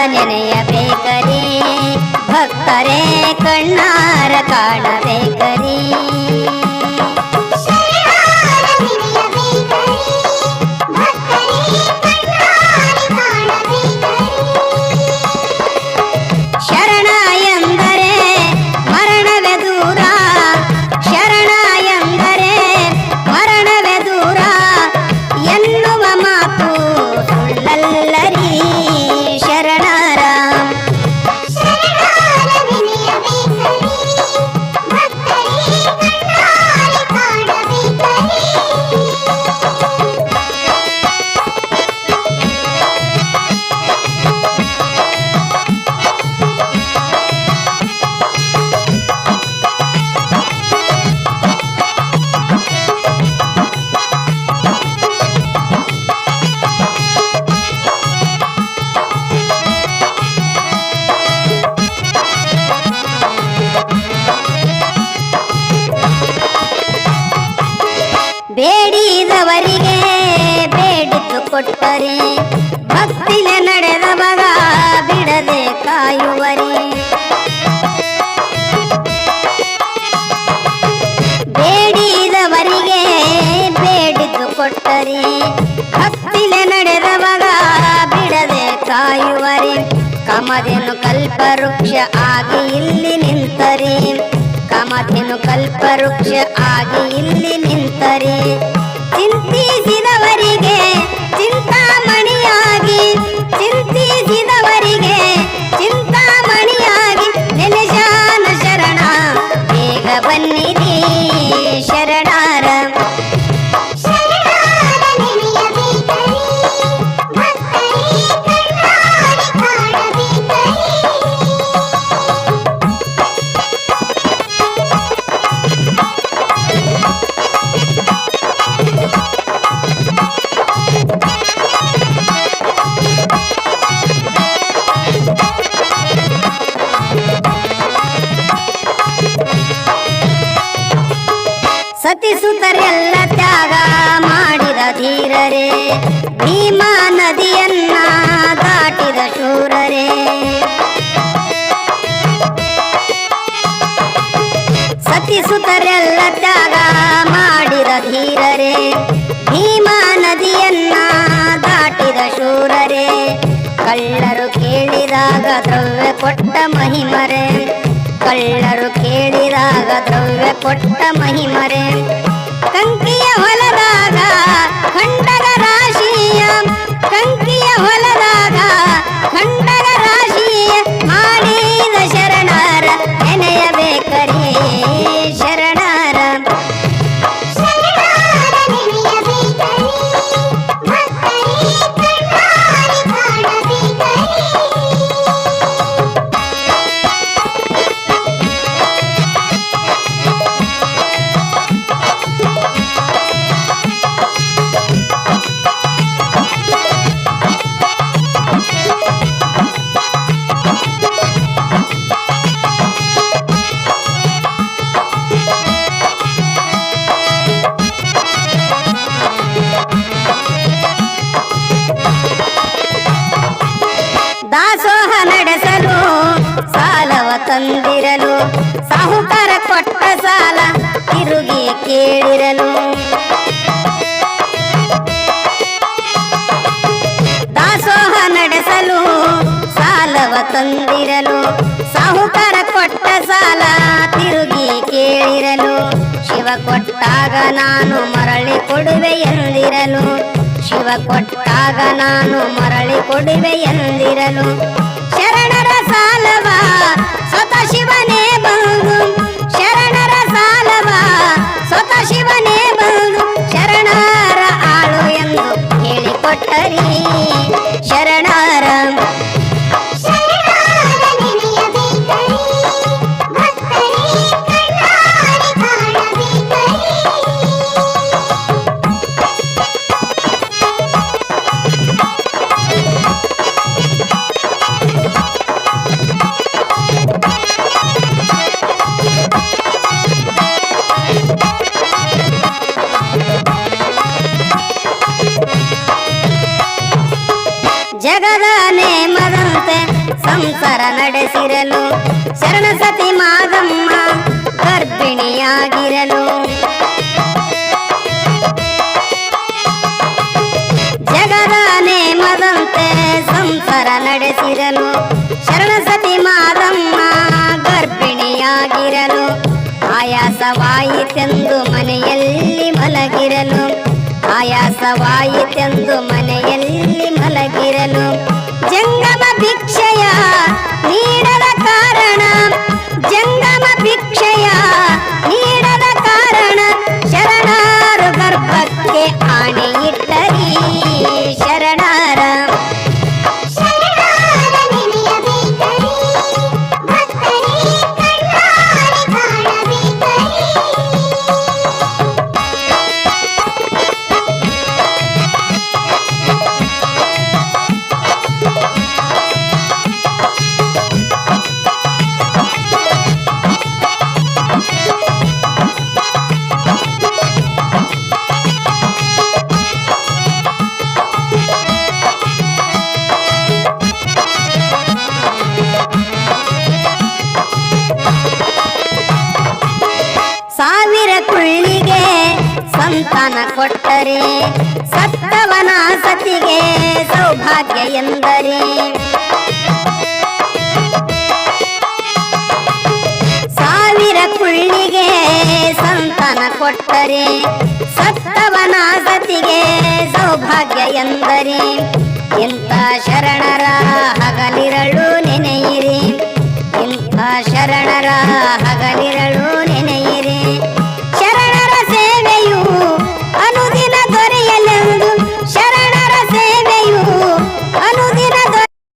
三年联 ಕೊಟ್ಟರೆ. ಭಕ್ತಿಲೆ ನಡೆದ ಮಗ ಬಿಡದೆ ಕಾಯುವರಿ. ಬೇಡಿದವರಿಗೆ ಬೇಡಿತು ಕೊಟ್ಟರೆ. ಭಕ್ತಿಲೆ ನಡೆದ ಮಗ ಬಿಡದೆ ಕಾಯುವರಿ. ಕಮದೆನು ಕಲ್ಪವೃಕ್ಷ ಆಗಿ ಇಲ್ಲಿ ನಿಂತರೆ. ಕಮದೆನು ಕಲ್ಪವೃಕ್ಷ ಆಗಿ ಇಲ್ಲಿ ನಿಂತರೆ. ಚಿಂತಿಸಿದವರಿಗೆ ಚಿಂತಾಮಣಿಯಾಗಿ ಸತಿಸುತ್ತರೆಲ್ಲ ತ್ಯಾಗ ಮಾಡಿದ ಧೀರರೇ. ಭೀಮಾ ನದಿಯನ್ನ ದಾಟಿದ ಶೂರರೇ. ಸತಿಸುತ್ತರೆಲ್ಲ ತ್ಯಾಗ ಮಾಡಿದ ಧೀರರೇ. ಭೀಮಾ ನದಿಯನ್ನ ದಾಟಿದ ಶೂರರೇ. ಕಳ್ಳರು ಕೇಳಿದಾಗ ದ್ರವ್ಯ ಕೊಟ್ಟ ಮಹಿಮರೆ. ಕಳ್ಳರು ಕೇಳಿದಾಗ ದ್ರವ್ಯ ಕೊಟ್ಟ ಮಹಿಮರೆ. ಕಂಕಿಯ ಹೊಲದಾಗ ಖಂಡಗ ರಾಶಿಯ. ಕಂಕಿಯ ಹೊಲದಾಗ ತಂದಿರಲು ಸಾಹುಕಾರ ಕೊಟ್ಟ ಸಾಲ ತಿರುಗಿ ಕೇಳಿರಲು. ದಾಸೋಹ ನಡೆಸಲು ಸಾಲವ ತಂದಿರಲು ಸಾಹುಕಾರ ಕೊಟ್ಟ ಸಾಲ ತಿರುಗಿ ಕೇಳಿರಲು. ಶಿವ ಕೊಟ್ಟಾಗ ನಾನು ಮರಳಿ ಕೊಡುವೆ ಎಂದಿರಲು. ಶಿವ ಕೊಟ್ಟಾಗ ನಾನು ಮರಳಿ ಕೊಡುವೆ ಎಂದಿರಲು. ಶರಣರ ಸಾಲವ ಸ್ವತಃ ಶಿವನೇ ಬಂದು ಶರಣರ ಸಾಲವ ಸಂಸಾರ ನಡೆಸಿರಲು ಶರಣ ಸತಿ ಮಾದಮ್ಮ ಗರ್ಭಿಣಿಯಾಗಿರಲು. ಜಗದ ಮದಂತೆ ಸಂಸಾರ ನಡೆಸಿರಲು ಶರಣ ಸತಿ ಮಾದಮ್ಮ ಗರ್ಭಿಣಿಯಾಗಿರಲು. ಆಯಾಸವಾಯಿತೆಂದು ಮನೆಯಲ್ಲಿ ಮಲಗಿರಲು. ಆಯಾಸವಾಯಿತೆಂದು ಮನೆಯಲ್ಲಿ ಕುಳ್ಳಿಗೆ ಸಂತಾನ ಕೊಟ್ಟರೆ, ಸತ್ತವನ ಸತಿಗೆ ಸೌಭಾಗ್ಯ ಎಂದರೆ. ಸಾವಿರ ಕುಳ್ಳಿಗೆ ಸಂತಾನ ಕೊಟ್ಟರೆ, ಸತ್ತವನ ಸತಿಗೆ ಸೌಭಾಗ್ಯ ಎಂದರೆ. ಎಂತ ಶರಣರ